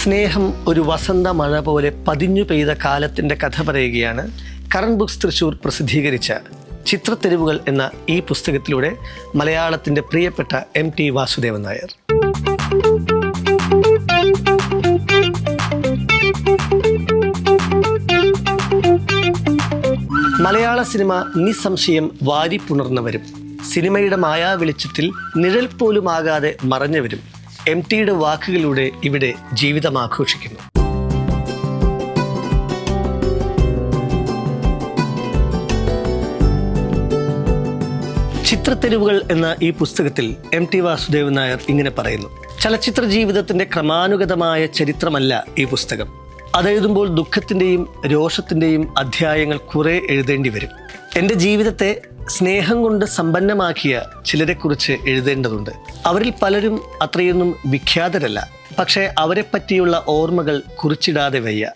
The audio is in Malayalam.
സ്നേഹം ഒരു വസന്ത മഴ പോലെ പതിഞ്ഞു പെയ്ത കാലത്തിന്റെ കഥ പറയുകയാണ് കറൺ ബുക്സ് തൃശൂർ പ്രസിദ്ധീകരിച്ച ചിത്രത്തെരുവുകൾ എന്ന ഈ പുസ്തകത്തിലൂടെ മലയാളത്തിന്റെ പ്രിയപ്പെട്ട എം ടി വാസുദേവൻ നായർ. മലയാള സിനിമ നിസ്സംശയം വാരിപ്പുണർന്നവരും സിനിമയുടെ മായാ വെളിച്ചത്തിൽ നിഴൽ പോലുമാകാതെ മറഞ്ഞവരും എം ടിയുടെ വാക്കുകളിലൂടെ ഇവിടെ ജീവിതം ആഘോഷിക്കുന്നു. ചിത്രത്തെരുവുകൾ എന്ന ഈ പുസ്തകത്തിൽ എം ടി വാസുദേവൻ നായർ ഇങ്ങനെ പറയുന്നു. ചലച്ചിത്ര ജീവിതത്തിന്റെ ക്രമാനുഗതമായ ചരിത്രമല്ല ഈ പുസ്തകം. അതെഴുതുമ്പോൾ ദുഃഖത്തിന്റെയും രോഷത്തിന്റെയും അധ്യായങ്ങൾ കുറെ എഴുതേണ്ടി വരും. എന്റെ ജീവിതത്തെ സ്നേഹം കൊണ്ട് സമ്പന്നമാക്കിയ ചിലരെക്കുറിച്ച് എഴുതേണ്ടതുണ്ട്. അവരിൽ പലരും അത്രയൊന്നും വിഖ്യാതരല്ല. പക്ഷേ അവരെ പറ്റിയുള്ള ഓർമ്മകൾ കുറിച്ചിടാതെ വയ്യ.